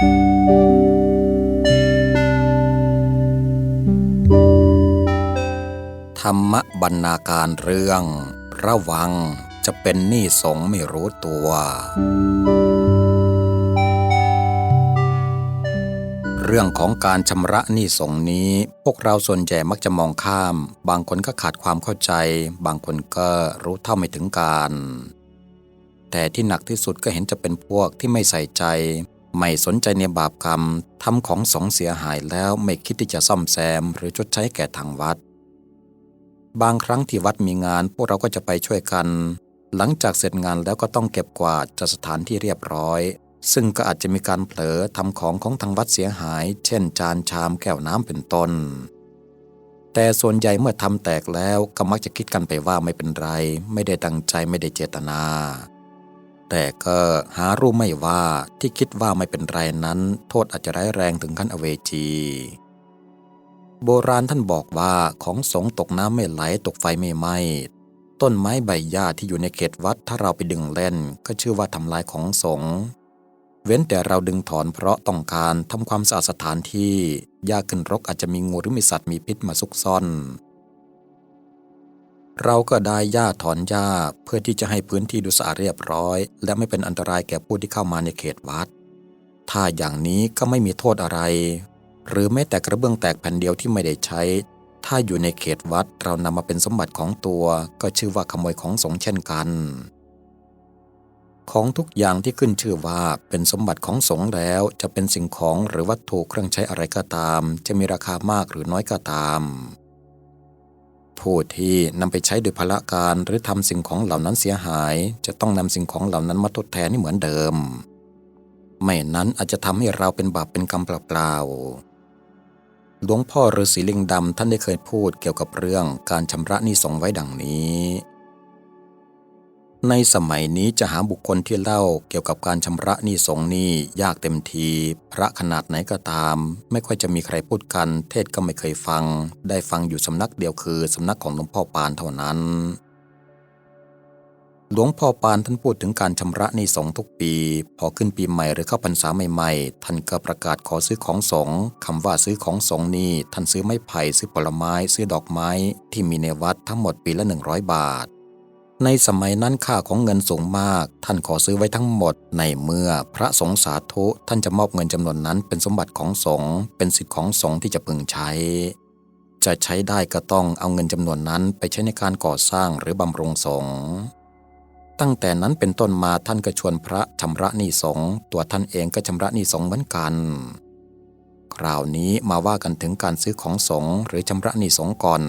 ธรรมบรรณาการเรื่อง ระวังจะเป็นหนี้สงไม่รู้ตัว เรื่องของการชำระหนี้สงนี้ พวกเราส่วนใหญ่มักจะมองข้าม บางคนก็ขาดความเข้าใจ บางคนก็รู้เท่าไม่ถึงการ แต่ที่หนักที่สุดก็เห็นจะเป็นพวกที่ไม่ใส่ใจ ไม่สนใจในบาปกรรมทำของสงเสียหายแล้วไม่คิดที่จะซ่อมแซมหรือชดใช้แก่ทางวัด บางครั้งที่วัดมีงานพวกเราก็จะไปช่วยกัน หลังจากเสร็จงานแล้วก็ต้องเก็บกวาดจัดสถานที่เรียบร้อย ซึ่งก็อาจจะมีการเผลอทำของของทางวัดเสียหาย เช่น จานชามแก้วน้ำเป็นต้น แต่ส่วนใหญ่เมื่อทำแตกแล้วก็มักจะคิดกันไปว่าไม่เป็นไร ไม่ได้ตั้งใจไม่ได้เจตนา แต่ก็หารู้ไม่ว่าที่คิดว่าไม่เป็นไรนั้น โทษอาจจะร้ายแรงถึงขั้นอเวจี โบราณท่านบอกว่าของสงตกน้ำไม่ไหลตกไฟไม่ไหม้ต้นไม้ใบหญ้าที่อยู่ในเขตวัดถ้าเราไปดึงเล่น ก็ชื่อว่าทำลายของสงเว้นแต่เราดึงถอนเพราะต้องการทำความสะอาดสถานที่หญ้าขึ้นรกอาจจะมีงูหรือมีสัตว์มีพิษมาซุกซ่อน เราก็ได้หญ้าถอนหญ้าเพื่อที่จะให้พื้นที่ดูสะอาดเรียบร้อย และไม่เป็นอันตรายแก่ผู้ที่เข้ามาในเขตวัด ถ้าอย่างนี้ก็ไม่มีโทษอะไร หรือแม้แต่กระเบื้องแตกแผ่นเดียวที่ไม่ได้ใช้ ถ้าอยู่ในเขตวัดเรานำมาเป็นสมบัติของตัว ก็ชื่อว่าขโมยของสงเช่นกัน ของทุกอย่างที่ขึ้นชื่อว่าเป็นสมบัติของสงแล้วจะเป็นสิ่งของหรือวัตถุเครื่องใช้อะไรก็ตาม จะมีราคามากหรือน้อยก็ตาม ผู้ที่นำไปใช้โดยพละการหรือทำสิ่งของเหล่านั้นเสียหาย จะต้องนำสิ่งของเหล่านั้นมาทดแทนให้เหมือนเดิม ไม่นั้นอาจจะทำให้เราเป็นบาปเป็นกรรมเปล่าๆหลวงพ่อฤาษีลิงดำท่านได้เคยพูดเกี่ยวกับเรื่องการชำระหนี้สงไว้ดังนี้ ในสมัยนี้จะหาบุคคลที่เล่าเกี่ยวกับการชำระหนี้สงนี่ยากเต็มที พระขนาดไหนก็ตาม ไม่ค่อยจะมีใครพูดกัน เทศก็ไม่เคยฟัง ได้ฟังอยู่สำนักเดียวคือสำนักของหลวงพ่อปานเท่านั้น หลวงพ่อปานท่านพูดถึงการชำระหนี้สงทุกปี พอขึ้นปีใหม่หรือเข้าพรรษาใหม่ๆ ท่านก็ประกาศขอซื้อของสงคำว่าซื้อของสงนี่ท่านซื้อไม้ไผ่ซื้อผลไม้ ซื้อดอกไม้ ที่มีในวัดทั้งหมดปีละ100 บาท ในสมัยนั้นค่าของเงินสูงมาก ท่านขอซื้อไว้ทั้งหมด ในเมื่อพระสงฆ์สาธุท่านจะมอบเงินจำนวนนั้นเป็นสมบัติของสงฆ์เป็นสิทธิ์ของสงฆ์ที่จะพึงใช้ จะใช้ได้ก็ต้องเอาเงินจำนวนนั้นไปใช้ในการก่อสร้างหรือบำรุงสงฆ์ตั้งแต่นั้นเป็นต้นมาท่านก็ชวนพระชำระหนี้สงฆ์ตัวท่านเองก็ชำระหนี้สงฆ์เหมือนกัน คราวนี้มาว่ากันถึงการซื้อของสงฆ์หรือชำระหนี้สงฆ์ก่อน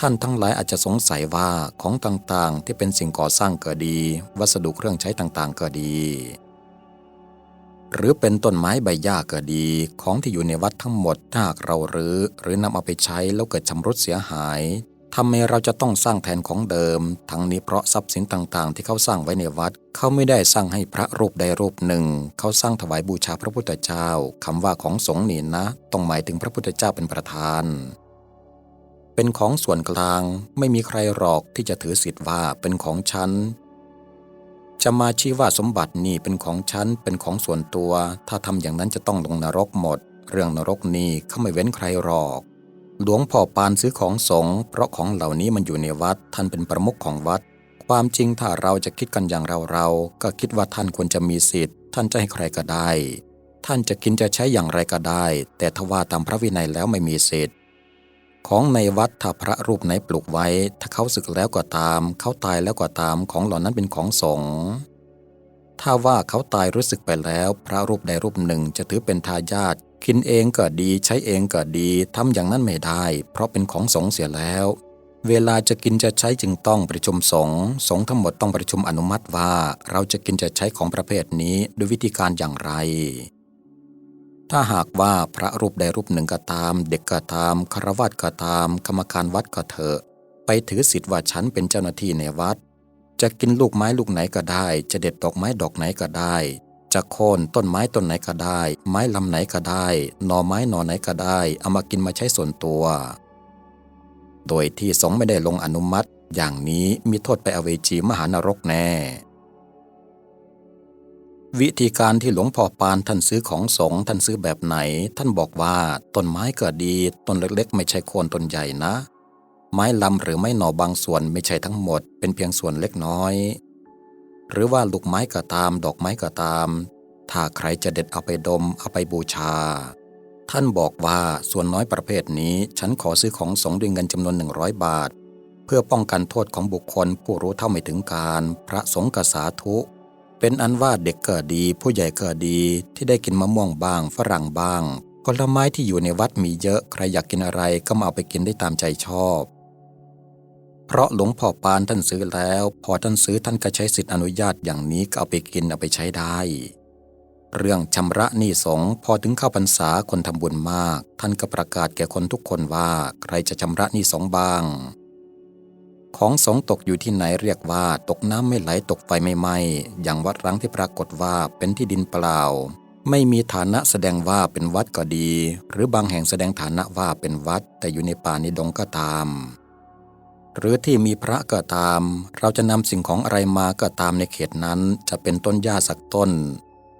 ท่านทั้งหลายอาจจะสงสัยว่าของต่างๆ ที่เป็นสิ่งก่อสร้างก็ดี วัสดุเครื่องใช้ต่างๆ ก็ดี หรือเป็นต้นไม้ใบหญ้าก็ดี ของที่อยู่ในวัดทั้งหมดถ้าเรารื้อหรือนำเอาไปใช้แล้วเกิดชำรุดเสียหายทำไมเราจะต้องสร้างแทนของเดิม ทั้งนี้เพราะทรัพย์สินต่างๆ ที่เขาสร้างไว้ในวัด เขาไม่ได้สร้างให้พระรูปใดรูปหนึ่ง เขาสร้างถวายบูชาพระพุทธเจ้าคำว่าของสงฆ์นี่นะ ต้องหมายถึงพระพุทธเจ้าเป็นประธาน เป็นของส่วนกลางไม่มีใครหรอกที่จะถือสิทธิ์ว่าเป็นของฉัน จะมาชี้ว่าสมบัตินี่เป็นของฉันเป็นของส่วนตัว ถ้าทำอย่างนั้นจะต้องลงนรกหมด เรื่องนรกนี่เขาไม่เว้นใครหรอก หลวงพ่อปานซื้อของสงเพราะของเหล่านี้มันอยู่ในวัด ท่านเป็นประมุขของวัด ความจริงถ้าเราจะคิดกันอย่างเราเราก็คิดว่าท่านควรจะมีสิทธิ์ ท่านจะให้ใครก็ได้ ท่านจะกินจะใช้อย่างไรก็ได้ แต่ทว่าตามพระวินัยแล้วไม่มีสิทธิ์ ของในวัดถ้าพระรูปไหนปลูกไว้ ถ้าเขาสึกแล้วก็ตาม เขาตายแล้วก็ตามของเหล่านั้นเป็นของสงฆ์ถ้าว่าเขาตายรู้สึกไปแล้ว พระรูปใดรูปหนึ่งจะถือเป็นทายาทกินเองก็ดีใช้เองก็ดีทำอย่างนั้นไม่ได้ เพราะเป็นของสงฆ์เสียแล้ว เวลาจะกินจะใช้จึงต้องประชุมสงฆ์สงฆ์ทั้งหมดต้องประชุมอนุมัติว่า เราจะกินจะใช้ของประเภทนี้ด้วยวิธีการอย่างไร ถ้าหากว่าพระรูปใดรูปหนึ่งก็ตาม เด็กก็ตามคารวะก็ตาม กรรมการวัดก็เถอะไปถือสิทธิ์ว่าฉันเป็นเจ้าหน้าที่ในวัด จะกินลูกไม้ลูกไหนก็ได้ จะเด็ดดอกไม้ดอกไหนก็ได้ จะโค่นต้นไม้ต้นไหนก็ได้ ไม้ลำไหนก็ได้หน่อไม้หน่อไหนก็ได้เอามากินมาใช้ส่วนตัว โดยที่สงไม่ได้ลงอนุมัติ อย่างนี้มีโทษไปอเวจีมหานรกแน่ วิธีการที่หลวงพ่อปานท่านซื้อของสงท่านซื้อแบบไหน ท่านบอกว่าต้นไม้ก็ดีต้นเล็กๆ ไม่ใช่โคนต้นใหญ่นะ ไม้ลำหรือไม้หน่อบางส่วนไม่ใช่ทั้งหมด เป็นเพียงส่วนเล็กน้อย หรือว่าลูกไม้ก็ตาม ดอกไม้ก็ตาม ถ้าใครจะเด็ดเอาไปดมเอาไปบูชา ท่านบอกว่าส่วนน้อยประเภทนี้ฉันขอซื้อของสงด้วยเงินจำนวนหนึ่งร้อยบาท เพื่อป้องกันโทษของบุคคลผู้รู้เท่าไม่ถึงการ พระสงฆ์กสาธุ เป็นอันว่าเด็กก็ดี ผู้ใหญ่ก็ดีที่ได้กินมะม่วงบ้าง ฝรั่งบ้างผลไม้ที่อยู่ในวัดมีเยอะใครอยากกินอะไรก็มาเอาไปกินได้ตามใจชอบ เพราะหลวงพ่อปานท่านซื้อแล้ว พอท่านซื้อท่านก็ใช้สิทธิอนุญาตอย่างนี้ก็เอาไปกินเอาไปใช้ได้ เรื่องชำระหนี้สงพอถึงเข้าพรรษาคนทำบุญมาก ท่านก็ประกาศแก่คนทุกคนว่าใครจะชำระหนี้สงบ้าง ของสงตกอยู่ที่ไหนเรียกว่า ตกน้ำไม่ไหลตกไฟไม่ไหม้อย่างวัดร้างที่ปรากฏว่าเป็นที่ดินเปล่า ไม่มีฐานะแสดงว่าเป็นวัดก็ดี หรือบางแห่งแสดงฐานะว่าเป็นวัด แต่อยู่ในป่าในดงก็ตาม หรือที่มีพระก็ตาม เราจะนำสิ่งของอะไรมาก็ตามในเขตนั้น จะเป็นต้นหญ้าสักต้น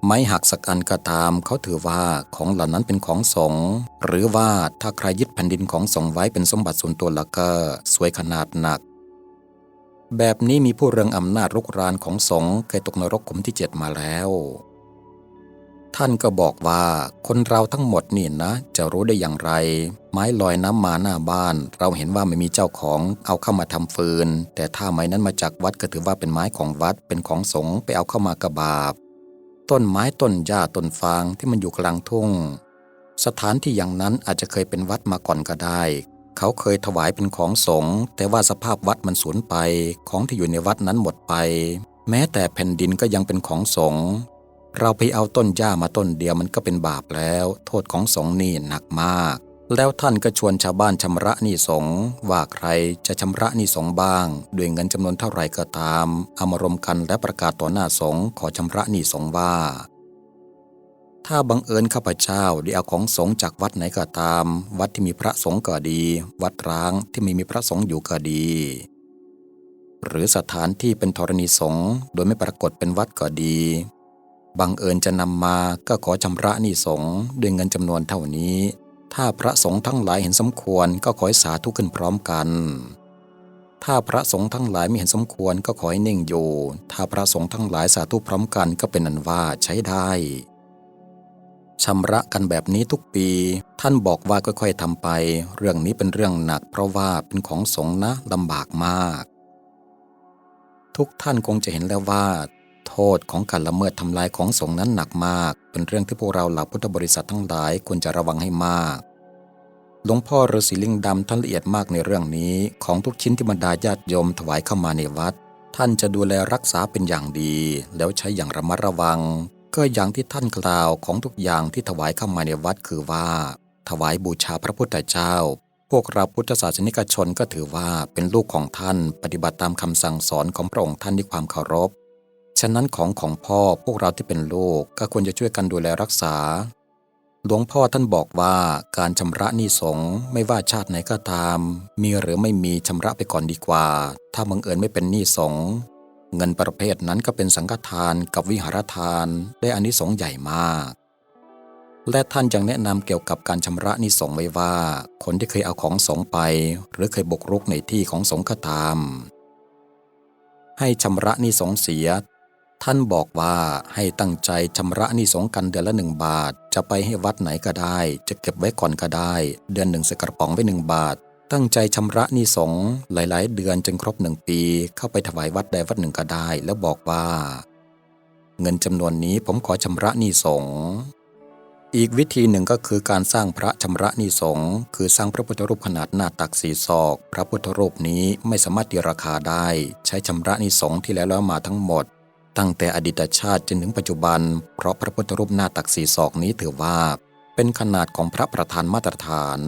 ไม้หักสักอันก็ตาม เขาถือว่าของเหล่านั้นเป็นของสงหรือว่าถ้าใครยึดแผ่นดินของสงไว้เป็นสมบัติส่วนตัวแล้วก็สวยขนาดหนัก แบบนี้มีผู้เรืองอำนาจรุกรานของสงฆ์เคยตกนรกขุมที่เจ็ดมาแล้ว ท่านก็บอกว่าคนเราทั้งหมดนี่นะ จะรู้ได้อย่างไร ไม้ลอยน้ำมาหน้าบ้าน เราเห็นว่าไม่มีเจ้าของเอาเข้ามาทำฟืน แต่ถ้าไม้นั้นมาจากวัดก็ถือว่าเป็นไม้ของวัดเป็นของสงฆ์ไปเอาเข้ามากระบาบ ต้นไม้ต้นหญ้าต้นฟางที่มันอยู่กลางทุ่ง สถานที่อย่างนั้นอาจจะเคยเป็นวัดมาก่อนก็ได้ เขาเคยถวายเป็นของสงฆ์แต่ว่าสภาพวัดมันสูญไป ของที่อยู่ในวัดนั้นหมดไป แม้แต่แผ่นดินก็ยังเป็นของสงฆ์เราไปเอาต้นหญ้ามาต้นเดียวมันก็เป็นบาปแล้ว โทษของสงฆ์นี่หนักมาก แล้วท่านก็ชวนชาวบ้านชำระหนี้สงฆ์ว่าใครจะชำระหนี้สงฆ์บ้าง ด้วยเงินจำนวนเท่าไหร่ก็ตามเอามารวมกันและประกาศต่อหน้าสงฆ์ขอชำระหนี้สงฆ์ว่า ถ้าบังเอิญข้าพเจ้าได้เอาของสงจากวัดไหนก็ตาม วัดที่มีพระสงฆ์ก็ดี วัดร้างที่ไม่มีพระสงฆ์อยู่ก็ดี หรือสถานที่เป็นธรณีสงฆ์โดยไม่ปรากฏเป็นวัดก็ดีบังเอิญจะนำมาก็ขอชำระหนี้สงฆ์ด้วยเงินจำนวนเท่านี้ ถ้าพระสงฆ์ทั้งหลายเห็นสมควรก็ขอให้สาธุขึ้นพร้อมกัน ถ้าพระสงฆ์ทั้งหลายไม่เห็นสมควรก็ขอให้นิ่งอยู่ ถ้าพระสงฆ์ทั้งหลายสาธุพร้อมกันก็เป็นนันว่าใช้ได้ ชำระกันแบบนี้ทุกปี ท่านบอกว่าค่อยๆทำไป เรื่องนี้เป็นเรื่องหนัก เพราะว่าเป็นของสงนะลำบากมาก ทุกท่านคงจะเห็นแล้วว่า โทษของการละเมิดทำลายของสงนั้นหนักมาก เป็นเรื่องที่พวกเราเหล่าพุทธบริษัททั้งหลายควรจะระวังให้มากหลวงพ่อฤาษีลิงดำท่านละเอียดมากในเรื่องนี้ของทุกชิ้นที่บรรดาญาติโยมถวายเข้ามาในวัด ท่านจะดูแลรักษาเป็นอย่างดี แล้วใช้อย่างระมัดระวัง ก็อย่างที่ท่านกล่าวของทุกอย่างที่ถวายเข้ามาในวัดคือว่า ถวายบูชาพระพุทธเจ้า พวกเราพุทธศาสนิกชนก็ถือว่าเป็นลูกของท่านปฏิบัติตามคำสั่งสอนของพระองค์ท่านด้วยความเคารพ ฉะนั้นของของพ่อพวกเราที่เป็นลูกก็ควรจะช่วยกันดูแลรักษา หลวงพ่อท่านบอกว่าการชำระหนี้สงไม่ว่าชาติไหนก็ตาม มีหรือไม่มีชำระไปก่อนดีกว่า ถ้าบังเอิญไม่เป็นหนี้สง เงินประเภทนั้นก็เป็นสังฆทานกับวิหารทานได้อานิสงส์ใหญ่มาก และท่านยังแนะนำเกี่ยวกับการชำระนี้สงฆ์ไว้ว่า คนที่เคยเอาของสงไป หรือเคยบุกรุกในที่ของสงฆ์ตาม ให้ชำระนี้สงฆ์เสีย ท่านบอกว่าให้ตั้งใจชำระนี้สงฆ์กันเดือนละหนึ่งบาท จะไปให้วัดไหนก็ได้ จะเก็บไว้ก่อนก็ได้ เดือนหนึ่งใส่กระป๋องไว้หนึ่งบาท ตั้งใจชำระนี้สงหลาย ๆ เดือนจนครบหนึ่งปี เข้าไปถวายวัดใดวัดหนึ่งก็ได้ แล้วบอกว่า เงินจำนวนนี้ผมขอชำระนี้สงอีกวิธีหนึ่งก็คือการสร้างพระชำระนี้สงคือสร้างพระพุทธรูปขนาดหน้าตักสีศอก พระพุทธรูปนี้ไม่สามารถตีราคาได้ ใช้ชำระนี้สงที่แล้วแล้วมาทั้งหมด ตั้งแต่อดีตชาติจนถึงปัจจุบัน เพราะพระพุทธรูปหน้าตักสีศอกนี้ถือว่า เป็นขนาดของพระประธานมาตรฐาน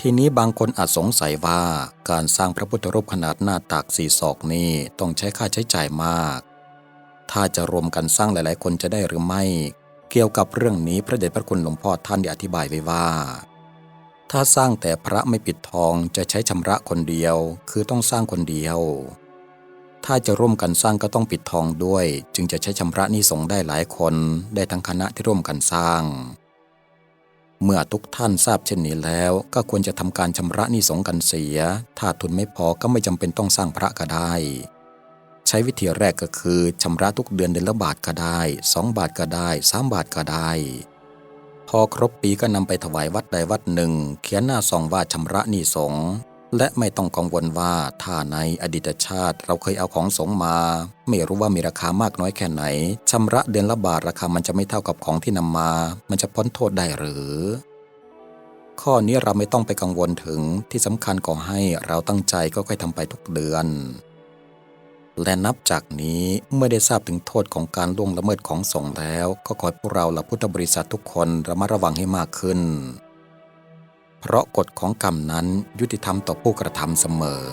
ทีนี้บางคนอาจสงสัยว่าการสร้างพระพุทธรูปขนาดหน้าตักสีศอกนี้ต้องใช้ค่าใช้จ่ายมาก ถ้าจะรวมกันสร้างหลายๆ คนจะได้หรือไม่ เกี่ยวกับเรื่องนี้พระเดชพระคุณหลวงพ่อท่านได้อธิบายไว้ว่า ถ้าสร้างแต่พระไม่ปิดทองจะใช้ชำระคนเดียว คือต้องสร้างคนเดียว ถ้าจะร่วมกันสร้างก็ต้องปิดทองด้วย จึงจะใช้ชำระนี้สงได้หลายคน ได้ทั้งคณะที่ร่วมกันสร้าง เมื่อทุกท่านทราบเช่นนี้แล้ว ก็ควรจะทำการชำระหนี้สงกันเสีย ถ้าทุนไม่พอก็ไม่จำเป็นต้องสร้างพระก็ได้ ใช้วิธีแรกก็คือชำระทุกเดือนเดือนละบาทก็ได้2บาทก็ได้3บาทก็ได้ พอครบปีก็นำไปถวายวัดใดวัดหนึ่ง เขียนหน้าซองว่าชำระหนี้สง และไม่ต้องกังวลว่าถ้าในอดีตชาติเราเคยเอาของสงมา ไม่รู้ว่ามีราคามากน้อยแค่ไหนชำระเดือนละบาทราคามันจะไม่เท่ากับของที่นำมา มันจะพ้นโทษได้หรือ ข้อนี้เราไม่ต้องไปกังวลถึงที่สำคัญก็ให้เราตั้งใจก็ค่อยทำไปทุกเดือน และนับจากนี้เมื่อได้ทราบถึงโทษของการล่วงละเมิดของสงแล้ว ก็ขอให้พวกเราและพุทธบริษัททุกคนระมัดระวังให้มากขึ้น เพราะกฎของกรรมนั้นยุติธรรมต่อผู้กระทำเสมอ